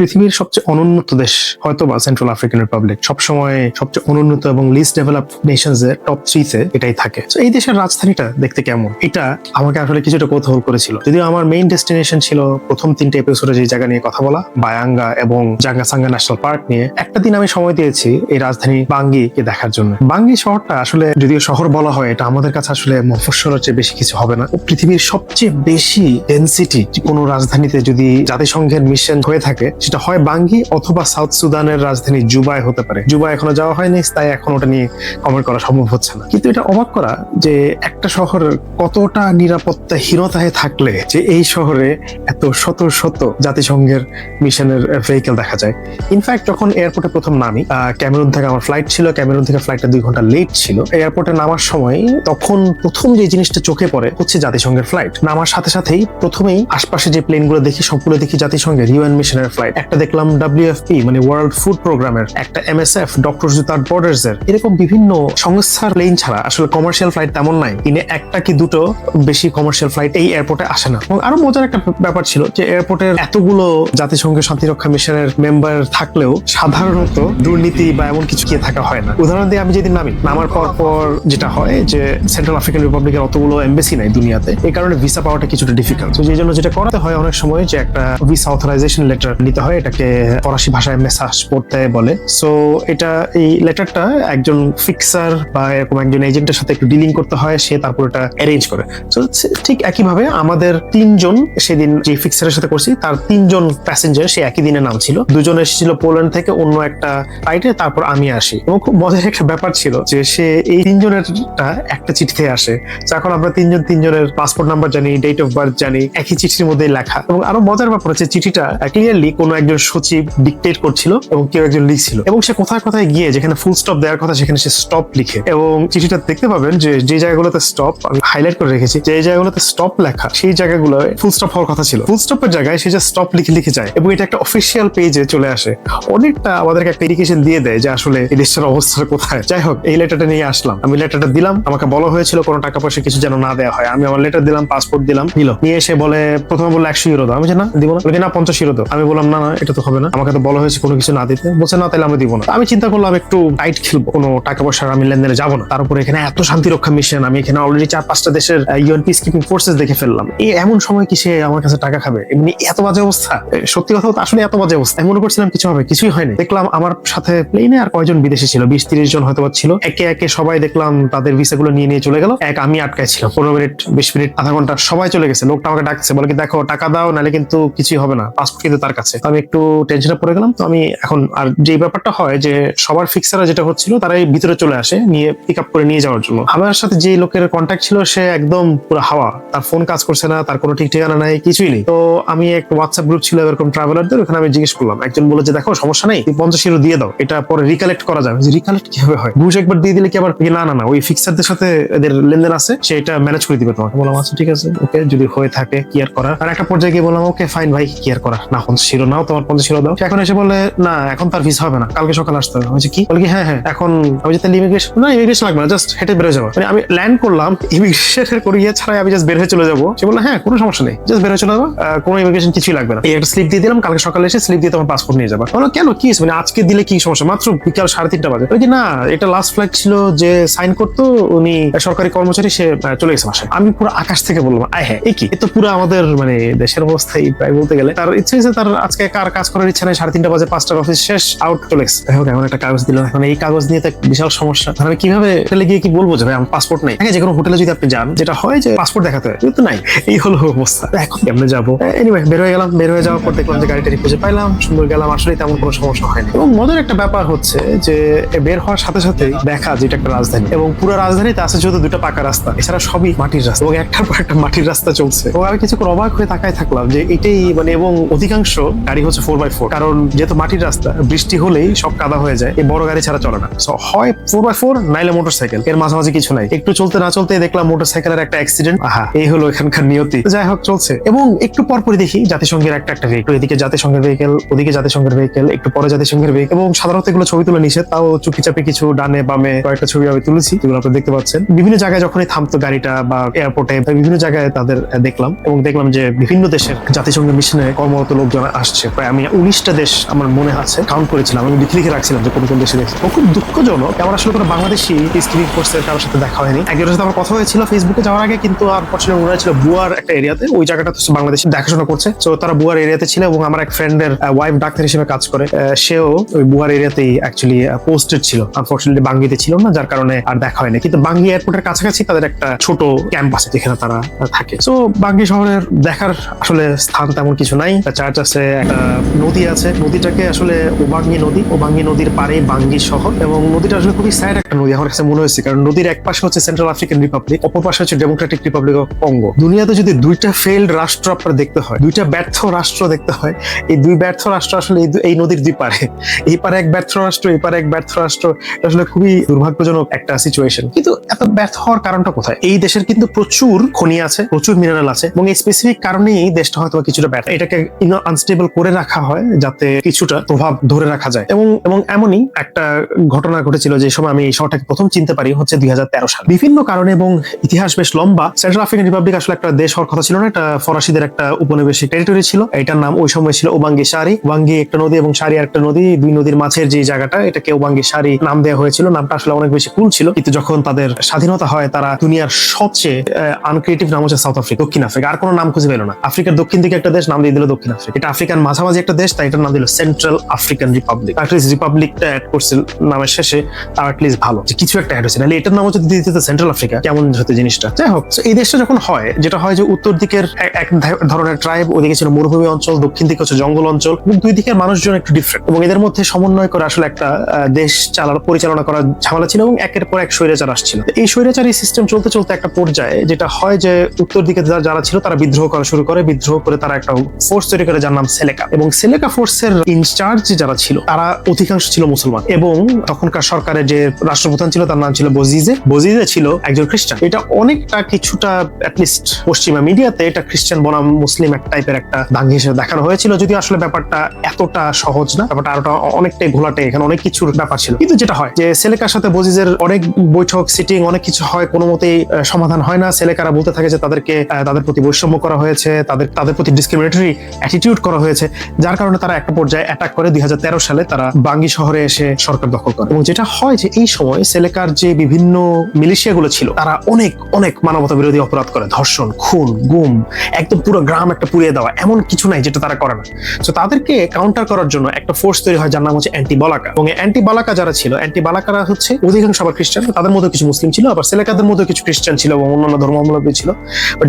পৃথিবীর সবচেয়ে অনুন্নত দেশ হয়তো বা সেন্ট্রাল আফ্রিকান রিপাবলিক সবসময় সবচেয়ে অনুন্নত এবং লিস্ট ডেভেলপ নেশনস এর টপ থ্রিতে এটাই থাকে। তো এই দেশের রাজধানীটা দেখতে কেমন? এটা আমাকে আসলে কিছুটা কৌতূহল করেছিল। যদিও আমার মেইন ডেস্টিনেশন ছিল প্রথম তিনটে এপিসোডে যে জায়গা নিয়ে কথা বলা, বায়াঙ্গা এবং জাঙ্গাসাঙ্গা ন্যাশনাল পার্ক নিয়ে, একটা দিন আমি সময় দিয়েছি এই রাজধানী বাঙ্গিকে দেখার জন্য। বাঙ্গি শহরটা আসলে যদিও শহর বলা হয়, এটা আমাদের কাছে আসলে মফস্বলের চেয়ে বেশি কিছু হবে না। পৃথিবীর সবচেয়ে বেশি ডেন্সিটি কোনো রাজধানীতে যদি জাতিসংঘের মিশন হয়ে থাকে সেটা হয় বাঙ্গি অথবা সাউথ সুদানের রাজধানী জুবায় হতে পারে। জুবাই এখনও যাওয়া হয়নি, তাই এখন ওটা নিয়ে কমেন্ট করা সম্ভব হচ্ছে না। কিন্তু এটা অবাক করা যে একটা শহর কতটা নিরাপত্তাহীনতায় থাকলে যে এই শহরে এত শত শত জাতিসংঘের মিশনের ভেহিকেল দেখা যায়। ইনফ্যাক্ট যখন এয়ারপোর্টে প্রথম নামি ক্যামেরুন থেকে আমার ফ্লাইট ছিল ক্যামেরুন থেকে ফ্লাইটটা দুই ঘণ্টা লেট ছিল। এয়ারপোর্টে নামার সময় তখন প্রথম যে জিনিসটা চোখে পড়ে হচ্ছে জাতিসংঘের ফ্লাইট নামার সাথে সাথেই প্রথমেই আশপাশে যে প্লেনগুলো দেখি, সবগুলো দেখি জাতিসংঘের ইউএন মিশনের ফ্লাইট একটা দেখলাম ডাব্লিউএফপি মানে ওয়ার্ল্ড ফুড প্রোগ্রামের একটা এমএসএফ ডক্টর উইথাউট বর্ডার্স এর। এরকম বিভিন্ন সংস্থার প্লেন ছাড়া আসলে কমার্শিয়াল ফ্লাইট তেমন নাই। দিনে একটা কি দুটো বেশি কমার্শিয়াল ফ্লাইট এই এয়ারপোর্টে আসে না। এবং আরও মজার একটা ব্যাপার ছিল যে এয়ারপোর্টের এতগুলো জাতিসংঘের শান্তিরক্ষা মিশনের মেম্বার থাকলেও সাধারণত দুর্নীতি বা এমন কিছু গিয়ে থাকা হয় না। উদাহরণ দিয়ে আমি যেদিন নামি, নামার পর পর যেটা হয় যে সেন্ট্রাল আফ্রিকান রিপাবলিকের অতগুলো এমবেসি নাই দুনিয়াতে। এই কারণে ভিসা পাওয়াটা কিছুটা ডিফিকাল্ট তো এই জন্য যেটা করাতে হয় অনেক সময় যে একটা ভিসা অথরাইজেশন লেটার নিতে হয়। এটাকে ফরাসি ভাষায় মেসাজ পড়তে বলে। সো এটা এই লেটারটা একজন ফিক্সার বা এরকম একজন এজেন্টের সাথে একটু ডিলিং করতে হয়, সে তারপর এটা অ্যারেঞ্জ করে। তো ঠিক একইভাবে আমাদের তিনজন, সেদিন যে ফিক্সারের সাথে করছি, তার তিনজন প্যাসেঞ্জার সে একই দিনে নাম ছিল। দুজন এসেছিল পোল্যান্ড থেকে, অন্য একটা ফ্লাইটে তারপর আমি আসি। এবং খুব মজার একটা ব্যাপার ছিল যে, সে এই তিনজনেরটা একটা চিঠিতে আসে। তো এখন আমরা তিনজন তিনজনের পাসপোর্ট নাম্বার জানি ডেট অফ বার্থ জানি, একই চিঠির মধ্যে লেখা। এবং আরও মজার ব্যাপার হচ্ছে, চিঠিটা ক্লিয়ারলি কোনো একজন সচিব ডিকটেট করছিল এবং কেউ একজন লিখছিল। এবং সে কোথায় কোথায় গিয়ে যেখানে ফুল স্টপ দেওয়ার কথা সেখানে সে স্টপ লিখে। এবং চিঠিটা দেখতে পাবেন যে যে জায়গাগুলোতে স্টপ আমি হাইলাইট করে রেখেছি, যে জায়গাগুলোতে স্টপ লেখা, সেই জায়গাগুলো ফুল স্টপ হওয়ার কথা ছিল। ফুল স্টপের জায়গায় সে যে স্টপ লিখে লিখে যায়। এবং এটা একটা অফিসিয়াল পেজে চলে আসে। অনেকটা আমাদেরকে একটা ইন্ডিকেশন দিয়ে দেয় যে আসলে এই দেশটার অবস্থা কোথায়। যাই হোক, এই লেটারটা নিয়ে আসলাম। আমি লেটারটা দিলাম। আমাকে বলা হয়েছিল কোনো টাকা পয়সা কিছু যেন না দেওয়া হয়। আমি আমার লেটার দিলাম পাসপোর্ট দিলাম, নিল। নিয়ে এসে বলে, প্রথমে বলল একশো ইউরো দাও। আমি যে না, দিব না। না, পঞ্চাশ ইউরো দাও। আমি বললাম, না না, এটা তো হবে না। আমাকে তো বলা হয়েছে কোনো কিছু না দিতে। বলছে, না, তাহলে আমি দিব না। আমি চিন্তা করলাম, একটু টাইট খেলব। কোনো টাকা পয়সা আমি লেনদেনে যাব না। তার উপরে এখানে এত শান্তিরক্ষা মিশন আমি এখানে অলরেডি চার পাঁচটা দেশের ইউএন পিস কিপিং ফোর্সেস দেখে ফেললাম। এই এমন সময় কি সে আমার কাছে টাকা খাবে? এমনি এত বাজে অবস্থা। সত্যি কথা আসলে এত বাজে অবস্থা। মনে করছিলাম, কিছু হবে, কিছুই হয়নি। দেখলাম, আমার সাথে প্লেনে আর কয়জন বিদেশি ছিল? বিশ তিরিশ জন হয়তো ছিল। একে একে সবাই দেখলাম, তাদের ভিসা গুলো নিয়ে নিয়ে চলে গেল। এক আমি আটকায় ছিলাম। পনেরো মিনিট, বিশ মিনিট, আধা ঘণ্টা সবাই চলে গেছে। লোকটা আমাকে ডাকছে, বলে কি, দেখো, টাকা দাও, নাহলে কিন্তু কিছুই হবে না। পাসপোর্ট কিন্তু তার কাছে। আমি একটু টেনশনে পড়ে গেলাম, তো আমি এখন আর যে ব্যাপারটা হয় যে সবার ফিক্সারা যেটা হচ্ছিল, তারাই ভিতরে চলে আসে, নিয়ে পিক আপ করে নিয়ে যাওয়ার জন্য। আমার সাথে যে লোকের কন্ট্যাক্ট ছিল, সে একদম পুরো হাওয়া। তার ফোন কাজ করছে না, তার কোনো ঠিক ঠিকানা নাই, কিছুই নেই। তো আমি এক হোয়াটসঅ্যাপ গ্রুপ ছিল এরকম ট্রাভেলারদের ওখানে আমি জিজ্ঞেস করলাম। একজন বলে যে, দেখো, সমস্যা নেই পঞ্চাশ ইউরো দিয়ে দাও, এটা পরে রিকালেক্ট করা যাবে। যে রিকালেক্ট কীভাবে হয়? ঘুষ একবার দিয়ে দিলে কি আবার না না না, ওই ফিক্সারদের সাথে এদের লেনদেন আছে, সে এটা ম্যানেজ করে দিবে তোমাকে। বললাম আচ্ছা ঠিক আছে, ওকে, যদি হয়ে থাকে কি আর আর একটা পর্যায়ে গিয়ে বললাম, ওকে ফাইন ভাই কি আর না, পঞ্চাশ ইউরো নাও তোমার পঞ্চাশ ইউরো দাও। এখন এসে বলে না, এখন তার ভিসা হবে না, কালকে সকালে আসতে হবে। আমি কি? বলে হ্যাঁ হ্যাঁ এখন আমি যে ইমিগ্রেশন না ইমিগ্রেশন লাগবে না জাস্ট হেঁটে বেরো যাব। মানে আমি ল্যান্ড করলাম ইমিগ্রেশনের করে ইয়ে ছাড়াই আমি জাস্ট বের হয়ে চলে যাব। সে বলল হ্যাঁ কোনো সমস্যা নেই জাস্ট বের হয়ে চলে যাব কোনো ইমিগ্রেশন কিছুই লাগবে না। এই একটা স্লিপ দিয়ে দিলাম, কালকে সকালে এসে স্লিপ দিয়ে তোমার পাসপোর্ট নিয়ে যাব। বলো, কেন? কি মানে আজকে দিলে কি সমস্যা? মাত্র বিকাল সাড়ে তিনটা বাজে। কি, না, এটা লাস্ট ফ্লাইট ছিল যে সাইন করতো, উনি সরকারি কর্মচারী, সে চলে গেছে বাসায়। আমি পুরো আকাশ থেকে বললাম, আয় হ্যাঁ এই কি? এ তো পুরো আমাদের মানে দেশের অবস্থায় প্রায় বলতে গেলে। তার ইচ্ছে হয়েছে তার আজকে কার কাজ করার ইচ্ছা নেই, সাড়ে তিনটা বাজে পাঁচটার অফিস শেষ আউট চলে গেছে। এখন একটা কাগজ দিল। এখন এই কাগজ নিয়ে তো বিশাল সমস্যা। তাহলে কীভাবে হোটেলে গিয়ে কি বলব যে, ভাই, আমার পাসপোর্ট নেই? যে কোনো হোটেলে যদি আপনি যান, যেটা হয় যে পাসপোর্ট দেখাতে হয়, কিন্তু নাই। এই হলো অবস্থা। এখন কেমনে যাব? এনিওয়ে বের হয়ে গেলাম। বের হয়ে যাওয়ার পর দেখলাম যে গাড়িটা খুঁজে পাইলাম, সুন্দর গেলাম। আসলে তেমন কোনো সমস্যা হয়নি। এবং মজার একটা ব্যাপার হচ্ছে যে বের হওয়ার সাথে সাথে দেখা যেটা একটা রাজধানী। এবং পুরো রাজধানীতে আছে যেহেতু দুটো পাকা রাস্তা, এছাড়া সবই মাটির রাস্তা। এবং একটার পর একটা মাটির রাস্তা চলছে। এবং আমি কিছুক্ষণ অবাক হয়ে তাকায় থাকলাম যে, এটাই মানে এবং অধিকাংশ গাড়ি গাড়ি হচ্ছে ফোর বাই ফোর কারণ যেহেতু মাটির রাস্তা, বৃষ্টি হলেই সব কাদা হয়ে যায়, এই বড় গাড়ি ছাড়া চলে না। সো হয় ফোর বাই ফোর নাইলে মোটর সাইকেল এর মাঝামাঝি কিছু নাই। একটু চলতে না চলতে দেখলাম মোটর সাইকেলের একটা অ্যাক্সিডেন্ট আহা, এই হলো এখানকার নিয়তি। যাই হোক, চলছে। এবং একটু পরপরই দেখি জাতিসংঘের একটা একটা ভেহিকেল এদিকে জাতিসংঘের ভেহিকেল ওদিকে জাতিসংঘের ভেহিকেল একটু পরে জাতিসংঘের ভেহিকেল এবং সাধারণত এগুলো ছবি তুলে নিষেধ, তাও চুপি চাপে কিছু ডানে বামে কয়েকটা ছবি আমি তুলেছি, যেগুলো আপনি দেখতে পাচ্ছেন। বিভিন্ন জায়গায় যখনই থামতো গাড়িটা বা এয়ারপোর্টে বিভিন্ন জায়গায় তাদের দেখলাম। এবং দেখলাম যে বিভিন্ন দেশের জাতিসংঘের মিশনে কর্মরত লোকজন আসছে। প্রায় আমি উনিশটা দেশ আমার মনে আছে কাউন্ট করেছিলাম, আমি লিখে লিখে রাখছিলাম যে কোন কোন দেশে দেখছি। খুব দুঃখজনক আমার আসলে কোনো বাংলাদেশি স্ক্রিন ফোর্সের কারোর সাথে দেখা হয়নি। একজনের সাথে আমার কথা হয়েছিল ফেসবুকে যাওয়ার আগে, কিন্তু আনফর্চুনেট বুয়ার একটা এরিয়াতে, ওই জায়গাটা তো বাংলাদেশ দেখাশোনা করছে। তো তারা বুয়ার এরিয়াতে ছিল এবং আমার এক ফ্রেন্ডের ওয়াইফ ডাক্তার হিসেবে কাজ করে। সেও ওই বুয়ার এরিয়াতেই অ্যাকচুয়ালি পোস্টেড ছিল। আনফর্চুনেটলি বাঙ্গিতে ছিল না, যার কারণে আর দেখা হয়নি। কিন্তু বাঙ্গি এয়ারপোর্টের কাছাকাছি তাদের একটা ছোট ক্যাম্প আছে যেখানে তারা থাকে। তো বাঙ্গি শহরের দেখার আসলে স্থান তেমন কিছু নাই। চার্চ আছে, একটা নদী আছে। নদীটাকে আসলে ওবাঙ্গি নদী। ওবাঙ্গি নদীর পারে বাঙ্গি শহর এবং নদীটা আসলে খুবই স্যাড একটা নদী আমার কাছে মনে হয়েছে। কারণ নদীর এক পাশে হচ্ছে সেন্ট্রাল আফ্রিকান রিপাবলিক অপর পাশে হচ্ছে ডেমোক্রেটিক রিপাবলিক অফ কঙ্গো দুনিয়াতে যদি দুইটা ফেইল্ড রাষ্ট্র আপনার দেখতে হয়, দুইটা ব্যর্থ রাষ্ট্র দেখতে হয়, এই দুই ব্যর্থ রাষ্ট্র আসলে এই নদীর দুই পারে এই পারে এক ব্যর্থ রাষ্ট্র, এই পারে এক ব্যর্থ রাষ্ট্র আসলে খুবই দুর্ভাগ্যজনক একটা সিচুয়েশন কিন্তু এত ব্যর্থ হওয়ার কারণটা কোথায়? এই দেশের কিন্তু প্রচুর খনি আছে, প্রচুর মিনারেল আছে এবং এই স্পেসিফিক কারণেই দেশটা হয়তো কিছুটা ব্যর্থ এটাকে আনস্টেবল করে রাখা হয় যাতে কিছুটা প্রভাব ধরে রাখা যায়। এবং এবং এমনই একটা ঘটনা ঘটেছিল যে সময় আমি এই শহরটাকে প্রথম চিনতে পারি হচ্ছে দুই সাল। বিভিন্ন কারণে এবং ইতিহাস বেশ লম্বা সেন্ট্রাল আফ্রিকান রিপাবলিক আসলে একটা দেশ হওয়ার কথা ছিল না এটা ফরাসিদের একটা উপনিবেশিক টেরিটরি ছিল। এটার নাম ওই সময় ছিল ওবাঙ্গি সারি। ওয়াঙ্গি একটা নদী এবং সারি একটা নদী, দুই নদীর মাঝের যে জায়গাটা, এটাকে ওবাঙ্গি সারি নাম দেওয়া হয়েছিল। নামটা আসলে অনেক বেশি কুল ছিল। কিন্তু যখন তাদের স্বাধীনতা হয়, তারা দুনিয়ার সবচেয়ে আনক্রিয়েটিভ নাম হচ্ছে সাউথ আফ্রিকা দক্ষিণ আফ্রিকা। আর কোনো নাম খুঁজে পেল না। আফ্রিকার দক্ষিণ দিকে একটা দেশ, নাম দিয়ে দিল দক্ষিণ আফ্রিকা। এটা আফ্রিকার মাঝামাঝি একটা দেশ, তাই এটার নাম দিল central African republic at least রিপাবলিকটা add করছে নামের শেষে তার অ্যাটলিস্ট ভালো। যে কিছু একটা অ্যাড হয়েছে। নাহলে এটার নাম হচ্ছে দিতে সেন্ট্রাল আফ্রিকা কেমন হতো জিনিসটা? যাই হোক এই দেশটা যখন হয়, যেটা হয় যে উত্তর দিকের এক- ধরনের ট্রাইব ওদিকে ছিল মরুভূমি অঞ্চল, দক্ষিণ দিকে হচ্ছে জঙ্গল অঞ্চল দুই দিকের মানুষজন একটু ডিফারেন্ট এবং এদের মধ্যে সমন্বয় করে আসলে একটা দেশ চালানো, পরিচালনা করার ঝামেলা ছিল, এবং একের পর এক স্বৈরাচার আসছিল। এই স্বৈরাচারী সিস্টেম চলতে চলতে একটা পর্যায়ে, যেটা হয় যে উত্তর দিকে যারা- যারা ছিল, তারা বিদ্রোহ করা শুরু করে। বিদ্রোহ করে তারা একটা ফোর্স তৈরি করে, যার নাম সেলেকা এবং সেলেকা ফোর্সের ইনচার্জ যারা ছিল, তারা অধিকাংশ ছিল মুসলমান। এবং তখনকার সরকারের যে রাষ্ট্রপ্রধান ছিল, তার নাম ছিল বজিজে বজিজে ছিল একজন খ্রিস্টান। এটা অনেকটা কিছুটা অ্যাটলিস্ট পশ্চিমা মিডিয়াতে এটা খ্রিস্টান বনাম মুসলিম এক টাইপের একটা দাঙ্গি হিসেবে দেখানো হয়েছিল। যদি আসলে ব্যাপারটা এতটা সহজ না, ব্যাপারটা আরোটা অনেকটাই ঘোলাটে, এখানে অনেক কিছুর ব্যাপার ছিল। কিন্তু যেটা হয় যে সেলেকার সাথে বজিজের অনেক বৈঠক সিটিং অনেক কিছু হয়, কোনো মতেই সমাধান হয় না। সেলেকারা বলতে থাকে যে তাদেরকে তাদের প্রতি বৈষম্য করা হয়েছে, তাদের তাদের প্রতি ডিসক্রিমিনেটরি অ্যাটিটিউড করা হয়েছে। যার কারণে তারা একটা পর্যায়ে অ্যাটাক করে। দুই হাজার তেরো সালে তারা বাঙ্গি শহরে এসে সরকার দখল করে। এবং যেটা হয় যে এই সময় সেলেকার যে বিভিন্ন মিলিশিয়াগুলো ছিল, তারা অনেক অনেক মানবতা বিরোধী অপরাধ করে। ধর্ষণ, খুন, গুম, একদম পুরো গ্রাম একটা পুড়িয়ে দেওয়া। এমন কিছু নাই যেটা তারা করে না। তো তাদেরকে কাউন্টার করার জন্য একটা ফোর্স তৈরি হয় যার নাম হচ্ছে অ্যান্টি বালাকা এবং অ্যান্টি বালাকা যারা ছিল অ্যান্টি বালাকারা হচ্ছে অধিকাংশ আবার খ্রিস্টান। তাদের মধ্যে কিছু মুসলিম ছিল, আবার সেলেকাদের মধ্যে কিছু খ্রিস্টান ছিল এবং অন্যান্য ধর্মাবলম্বী ছিল।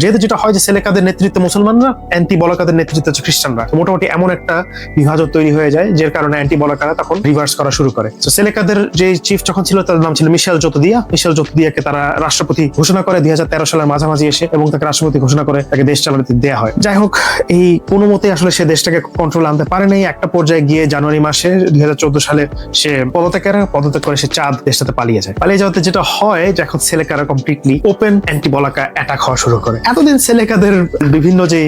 যেহেতু যেটা হয় যে সেলেকাদের নেতৃত্বে মুসলমানরা অ্যান্টি বলাকাদের নেতৃত্বে হচ্ছে খ্রিস্টানরা। মোটামুটি এমন একটা বিভাজন তৈরি হয়ে যায়, যার কারণে অ্যান্টি বলাকারা তখন রিভার্স করা শুরু করে। তো সেলেকাদের যে চিফ যখন ছিল, তার নাম ছিল মিশেল জোতদিয়া মিশেল জোতদিয়াকে তারা রাষ্ট্রপতি ঘোষণা করে, দুই সালের মাঝামাঝি এসে, এবং তাকে রাষ্ট্রপতি ঘোষণা করে, তাকে দেশ চালাতে দেওয়া হয়। যাই হোক, এই কোনো মতে আসলে সে দেশটাকে কন্ট্রোল আনতে পারে নাই। একটা পর্যায়ে গিয়ে জানুয়ারি মাসে দুই হাজার চোদ্দ সালে সে পদত্যাগ করে পদত্যাগ করে সে চাঁদ দেশটাতে পালিয়ে যায়। পালিয়ে যাওয়াতে যেটা হয়, যে এখন সেলেকারা কমপ্লিটলি ওপেন অ্যান্টি বলাকা অ্যাটাক হওয়া শুরু করে। এতদিন সেলেকাদের বিভিন্ন যে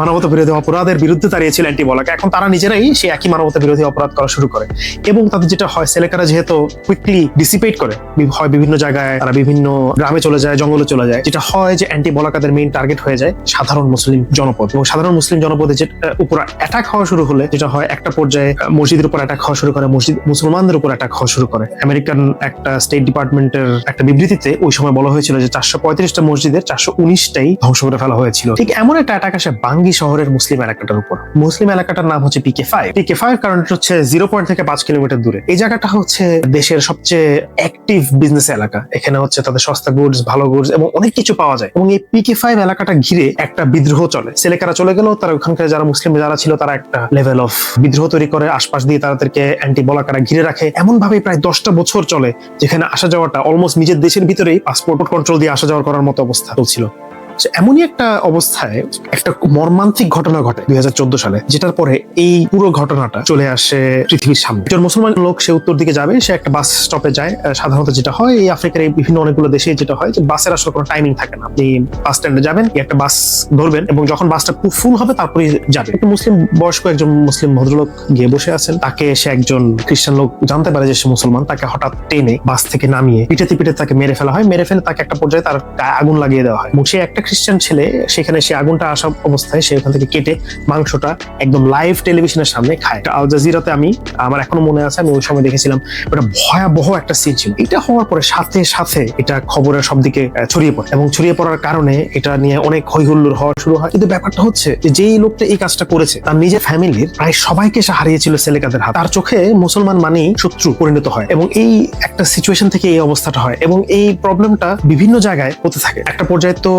মানবতা বিরোধী অপরাধের বিরুদ্ধে দাঁড়িয়েছিল অ্যান্টি বলাকা। এখন তারা নিজেরাই সেই একই মানবতা বিরোধী অপরাধ করা শুরু করে। এবং তাদের যেটা হয় সেলেকারা যেহেতু কুইকলি ডিসিপেট করে হয় বিভিন্ন জায়গায় তারা বিভিন্ন গ্রামে চলে যায় জঙ্গলে চলে যায়। যেটা হয় যে অ্যান্টি বলাকাদের মেইন টার্গেট হয়ে যায় সাধারণ মুসলিম জনপদ। এবং সাধারণ মুসলিম জনপদে যে আহ, উপর অ্যাটাক হওয়া শুরু হলে যেটা হয় একটা পর্যায়ে মসজিদের উপর অ্যাটাক হওয়া শুরু করে মসজিদ মুসলমানদের উপর অ্যাটাক হওয়া শুরু করে। আমেরিকান একটা স্টেট ডিপার্টমেন্টের একটা বিবৃতিতে ওই সময় বলা হয়েছিল যে চারশো পঁয়ত্রিশটা মসজিদের চারশো উনিশটাই ধ্বংস করে ফেলা হয়েছিল। ঠিক এমন একটা অ্যাটাক আসে বাঙ্গি শহরের মুসলিম এলাকাটার উপর। মুসলিম এলাকাটার নাম হচ্ছে পিকে ফাইভ পিকে ফাইভ কারণ হচ্ছে জিরো পয়েন্ট থেকে পাঁচ কিলোমিটার দূরে। এই জায়গাটা হচ্ছে দেশের সবচেয়ে অ্যাক্টিভ বিজনেস এলাকা। এখানে হচ্ছে তাদের সস্তা গুডস ভালো গুডস এবং অনেক কিছু পাওয়া যায়। এবং এই পিকে ফাইভ এলাকাটা ঘিরে একটা বিদ্রোহ চলে। সেলেকারা চলে গেলেও তারা ওখানকার যারা মুসলিম, যারা ছিল, তারা একটা লেভেল অফ বিদ্রোহ তৈরি করে, আশপাশ দিয়ে তাদেরকে অ্যান্টি বলাকারা ঘিরে রাখে। এমন ভাবে প্রায় দশটা বছর চলে, যেখানে আসা যাওয়াটা অলমোস্ট নিজের দেশের ভিতরেই পাসপোর্ট কন্ট্রোল দিয়ে আসা যাওয়ার করার মতো অবস্থা চলছিল। এমনই একটা অবস্থায় একটা মর্মান্তিক ঘটনা ঘটে দুই হাজার চোদ্দ সালে, যেটার পরে এই পুরো ঘটনাটা চলে আসে পৃথিবীর সামনে। একজন মুসলমান লোক, সে উত্তর দিকে যাবে, সে একটা বাস স্টপে যায় সাধারণত যেটা হয়, এই আফ্রিকার এই বিভিন্ন অনেকগুলো দেশে যেটা হয় যে বাসের আসলে কোনো টাইমিং থাকে না। আপনি বাস স্ট্যান্ডে যাবেন একটা বাস ধরবেন এবং যখন বাসটা ফুল হবে তারপরে যাবে। একটা মুসলিম বয়স্ক একজন মুসলিম ভদ্রলোক গিয়ে বসে আছেন। তাকে সে একজন খ্রিস্টান লোক জানতে পারে যে সে মুসলমান, তাকে হঠাৎ টেনে বাস থেকে নামিয়ে পিটাতে পিটে তাকে মেরে ফেলা হয়। মেরে ফেলে তাকে একটা পর্যায়ে তার আগুন লাগিয়ে দেওয়া হয় সে একটা খ্রিস্টান ছেলে, সেখানে সে আগুনটা আসা অবস্থায় সে ওখান থেকে কেটে মাংসটা একদম লাইভ টেলিভিশনের সামনে খায়। আল জাজিরাতে আমি, আমার এখনও মনে আছে, আমি ওই সময় দেখেছিলাম। এটা ভয়াবহ একটা সিন ছিল। এটা হওয়ার পরে সাথে সাথে এটা খবরের সব দিকে ছড়িয়ে পড়ে এবং ছড়িয়ে পড়ার কারণে এটা নিয়ে অনেক হৈহুল্লোর হওয়া শুরু হয়। কিন্তু ব্যাপারটা হচ্ছে যেই লোকটা এই কাজটা করেছে, তার নিজের ফ্যামিলির প্রায় সবাইকে সে হারিয়েছিল সেলেকাদের হাত। তার চোখে মুসলমান মানেই শত্রু পরিণত হয় এবং এই একটা সিচুয়েশন থেকে এই অবস্থাটা হয় এবং এই প্রবলেমটা বিভিন্ন জায়গায় হতে থাকে। একটা পর্যায়ে তো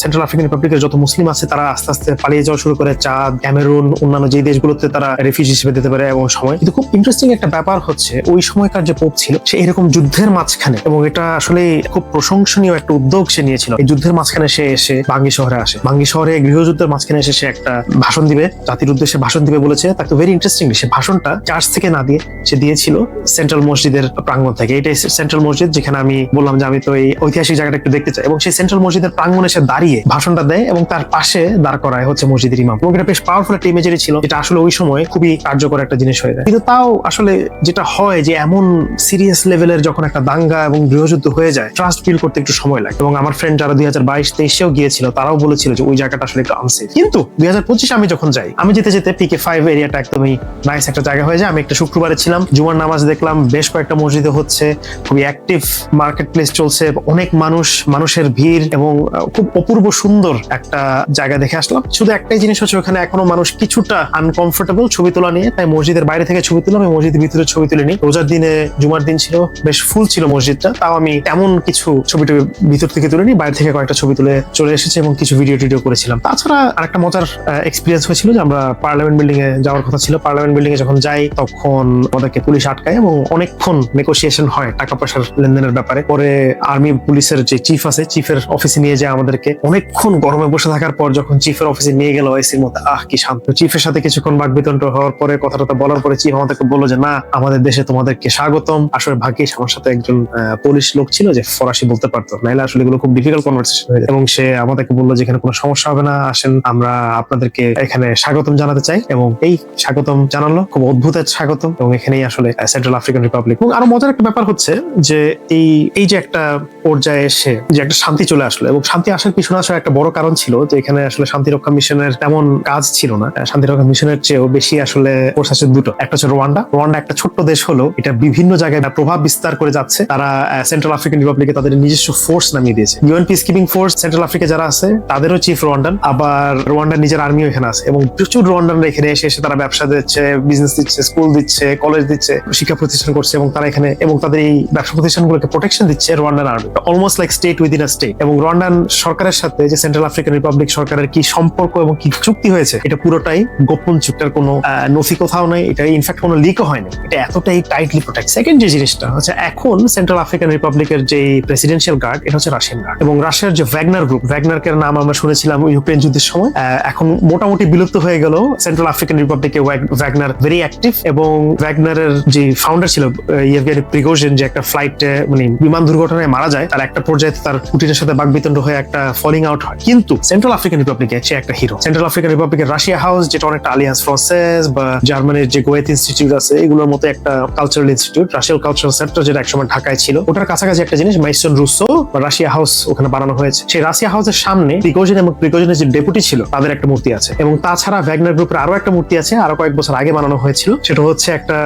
সেন্ট্রাল আফ্রিকান রিপাবলিকের যত মুসলিম আছে, তারা আস্তে আস্তে পালিয়ে যাওয়া শুরু করে। চাঁদ ক্যামেরুন অন্যান্য যে দেশগুলোতে তারা রেফিউজ হিসেবে দিতে পারে এবং সময়। কিন্তু খুব ইন্টারেস্টিং একটা ব্যাপার হচ্ছে, ওই সময়কার যে পোপ ছিল, সে এরকম যুদ্ধের মাঝখানে, এবং এটা আসলে খুব প্রশংসনীয় একটা উদ্যোগ সে নিয়েছিল। এই যুদ্ধের মাঝখানে সে এসে বাঙ্গি শহরে আসে। বাঙ্গি শহরে গৃহযুদ্ধের মাঝখানে এসে সে একটা ভাষণ দিবে। জাতির উদ্দেশ্যে ভাষণ দিবে বলেছে। তাকে ভেরি ইন্টারেস্টিং সে ভাষণটা চার্চ থেকে না দিয়ে সে দিয়েছিল সেন্ট্রাল মসজিদের প্রাঙ্গণ থেকে। এটাই সেন্ট্রাল মসজিদ যেখানে আমি বললাম যে আমি তো এই ঐতিহাসিক জায়গাটা একটু দেখতে চাই। এবং সেই সেন্ট্রাল মসজিদের প্রাঙ্গণে সে দাঁড়িয়ে ভাষণটা দেয় এবং তার পাশে দাঁড় করায় হচ্ছে মসজিদের ইমাম। এবং এটা বেশ পাওয়ারফুল একটা ইমেজারি ছিল। যেটা আসলে ওই সময় খুবই কার্যকর একটা জিনিস হয়ে যায়। কিন্তু তাও আসলে যেটা হয় যে এমন সিরিয়াস লেভেলের যখন একটা দাঙ্গা এবং গৃহযুদ্ধ হয়ে যায় ট্রাস্ট বিল করতে একটু সময় লাগে। এবং আমার ফ্রেন্ড যারা দুই হাজার বাইশ তেইশেও গিয়েছিল, তারাও বলেছিল যে ওই জায়গাটা আসলে একটু আনসেফ কিন্তু দুই হাজার পঁচিশে আমি যখন যাই, আমি যেতে যেতে পিকে ফাইভ এরিয়াটা একদমই নাইস একটা জায়গা হয়ে যায়। আমি একটা শুক্রবারে ছিলাম, জুমার নামাজ দেখলাম, বেশ কয়েকটা মসজিদে হচ্ছে, খুবই অ্যাক্টিভ মার্কেট প্লেস চলছে, অনেক মানুষ, মানুষের ভিড় এবং খুব অপূর্ব সুন্দর একটা জায়গা দেখে আসলাম। শুধু একটাই জিনিস হচ্ছে ওখানে এখনও মানুষ কিছুটা আনকমফোর্টেবল ছবি তোলা নিয়ে, তাই মসজিদের বাইরে থেকে ছবি তুললাম এবং মসজিদের ভিতরে ছবি তুলে নিই রোজার দিনে জুমার দিন ছিল, বেশ ফুল ছিল মসজিদটা, তাও আমি তেমন কিছু ছবি টবি ভিতর থেকে তুলে নিই বাইরে থেকে কয়েকটা ছবি তুলে চলে এসেছে এবং কিছু ভিডিও টিডিও করেছিলাম। তাছাড়া আরেকটা মজার এক্সপিরিয়েন্স হয়েছিল যে আমরা পার্লামেন্ট বিল্ডিং এ যাওয়ার কথা ছিল। পার্লামেন্ট বিল্ডিং এ যখন যাই, তখন আমাদেরকে পুলিশ আটকায় এবং অনেকক্ষণ নেগোসিয়েশন হয় টাকা পয়সার লেনদেনের ব্যাপারে। পরে আর্মি পুলিশের যে চিফ আছে চিফের অফিসে নিয়ে যায় আমাদেরকে অনেকক্ষণ গরমে বসে থাকার পর যখন চিফের অফিসে নিয়ে গেল এসির মধ্যে আহ, কি শান্ত। চিফের সাথে কিছুক্ষণ বাক বিতন্ড হওয়ার পরে, কথাটা বলার পরে চিফ আমাদেরকে বলল যে, না, আমাদের দেশে তোমাদেরকে স্বাগতম। আসলে ভাগ্যিস আমার সাথে একজন পুলিশ লোক ছিল যে ফরাসি বলতে পারতো। নাইলে আসলে এগুলো খুব ডিফিকাল্ট কনভারসেশন হয়ে এবং সে আমাদেরকে বলল যে, এখানে কোনো সমস্যা হবে না, আসেন, আমরা আপনাদেরকে এখানে স্বাগতম জানাতে চাই। এবং এই স্বাগতম জানালো, খুব অদ্ভুত এক স্বাগতম। এবং এখানেই আসলে সেন্ট্রাল আফ্রিকান রিপাবলিক এবং আরও মজার একটা ব্যাপার হচ্ছে যে, এই এই যে একটা পর্যায়ে এসে যে একটা শান্তি চলে আসলো এবং শান্তি আসার পিছনে আসলে একটা বড় কারণ ছিল যে এখানে আসলে শান্তিরক্ষা মিশনের তেমন কাজ ছিল না। শান্তিরক্ষা মিশনের চেয়েও বেশি আসলে ফোর্স আছে দুটো। একটা হচ্ছে রোয়ান্ডা। রোয়ান্ডা একটা ছোট্ট দেশ হলো, এটা বিভিন্ন জায়গায় প্রভাব বিস্তার করে যাচ্ছে। তারা সেন্ট্রাল আফ্রিকান রিপাবলিকে তাদের নিজস্ব ফোর্স নামিয়ে দিয়েছে। UN peacekeeping force central Africa যারা আছে, তাদেরও চিফ রোয়ান্ডান আবার রোয়ান্ডার নিজের আর্মিও এখানে আছে। এবং প্রচুর রোয়ান্ডানরা এখানে এসে এসে তারা ব্যবসা দিচ্ছে বিজনেস দিচ্ছে স্কুল দিচ্ছে কলেজ দিচ্ছে, শিক্ষা প্রতিষ্ঠান করছে এবং তারা এখানে, এবং তাদের এই ব্যবসা প্রতিষ্ঠানগুলোকে প্রোটেকশন দিচ্ছে Rwandan army almost like state within a state এবং রোয়ান্ডান সরকারের সাথে, যে সেন্ট্রাল আফ্রিকান রিপাবলিক সরকারের কি সম্পর্ক এবং কি চুক্তি হয়েছে, এটা পুরোটাই গোপন চুক্তির কোনো নথি কোথাও নেই। এটা ইনফ্যাক্ট কোনো লিকও হয়নি। এটা এতটাই টাইটলি প্রোটেক্ট সেকেন্ড যে জিনিসটা হচ্ছে, এখন সেন্ট্রাল আফ্রিকান রিপাবলিকের যে প্রেসিডেন্সিয়াল গার্ড এটা হচ্ছে রাশিয়ান গার্ড এবং রাশিয়ার যে ভ্যাগনার গ্রুপ ভ্যাগনারকের নাম আমরা শুনেছিলাম ইউক্রেন যুদ্ধের সময় এখন মোটামুটি বিলুপ্ত হয়ে গেল সেন্ট্রাল আফ্রিকান রিপাবলিকে ভ্যাগনার ভেরি অ্যাক্টিভ এবং ভ্যাগনারের যে ফাউন্ডার ছিল ইয়েভগেনি প্রিগোজেন যে একটা ফ্লাইটে মানে বিমান দুর্ঘটনায় মারা যায়, তার একটা পর্যায়ে তার পুটিনের সাথে বাগবিতণ্ড হয়ে একটা ফলিং আউট হয়। কিন্তু সেন্ট্রাল আফ্রিকান রিপাবলিকে সে একটা হিরো সেন্ট্রাল আফ্রিকান রিপাবলিকের রাশিয়া হাউস যেটা অনেকটা আলিয়ান্স ফ্রান্সেস বা জার্মানির যে গোয়েত ইনস্টিটিউট আছে, এগুলোর মতো একটা cultural institute Russian cultural centre যেটা একসময় ঢাকায় ছিল। ওটার কাছাকাছি একটা জিনিস মাইসন রুসো বা রাশিয়া হাউস ওখানে বানানো হয়েছে। সেই রাশিয়া হাউসের সামনে প্রিগোজেন এবং প্রিগোজেনের যে ডেপুটি ছিল, তাদের একটা মূর্তি আছে। এবং তাছাড়া ভ্যাগনার গ্রুপের আরও একটা মূর্তি আছে আরও কয়েক বছর আগে বানানো হয়েছিল। সেটা হচ্ছে একটা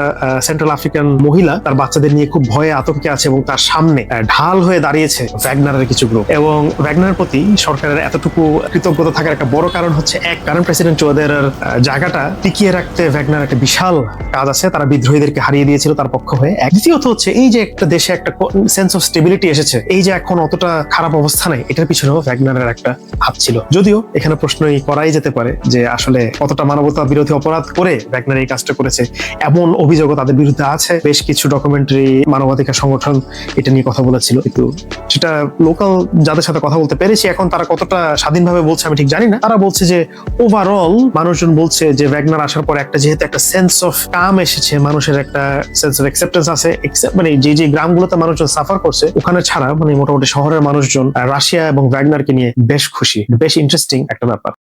সেন্ট্রাল আফ্রিকান মহিলা, তার বাচ্চাদের নিয়ে খুব ভয়ে আতঙ্কে আছে এবং তার সামনে ঢাল হয়ে দাঁড়িয়েছে ভ্যাগনারের কিছু গ্রুপ এবং ভ্যাগনারের প্রতি, সরকারের এতটুকু কৃতজ্ঞতা থাকার একটা বড় কারণ হচ্ছে এক কারণ প্রেসিডেন্ট চৌদের জায়গাটা টিকিয়ে রাখতে ভ্যাগনার একটা বিশাল কাজ আছে। তারা বিদ্রোহীদেরকে হারিয়ে দিয়েছিল তার পক্ষ হয়ে। এক, দ্বিতীয়ত হচ্ছে এই যে একটা দেশে একটা সেন্স অফ স্টেবিলিটি এসেছে, এই যে এখন অতটা খারাপ অবস্থা নেই, এটার পিছনেও ভ্যাগনারের একটা হাত ছিল। যদিও এখানে প্রশ্নই করাই যেতে পারে যে আসলে কতটা মানবতা বিরোধী অপরাধ করে ভ্যাগনার এই কাজটা করেছে। এমন অভিযোগও তাদের বিরুদ্ধে আছে। বেশ কিছু ডকুমেন্টারি মানবাধিকার সংগঠন এটা নিয়ে কথা বলেছিল। কিন্তু সেটা লোকাল যাদের সাথে কথা বলতে পেরেছি, এখন তারা কতটা স্বাধীনভাবে বলছে আমি ঠিক জানি না। তারা বলছে যে ওভারঅল মানুষজন বলছে যে ভ্যাগনার আসার পর একটা যেহেতু একটা সেন্স অফ কাম এসেছে, মানুষের একটা সেন্স অফ অ্যাকসেপ্টেন্স আছে। মানে যে যে গ্রামগুলোতে মানুষজন সাফার করছে, ওখানে ছাড়া মানে মোটামুটি শহরের মানুষজন রাশিয়া এবং ভ্যাগনারকে নিয়ে বেশ খুশি। বেশ ইন্টারেস্টিং একটা ব্যাপার।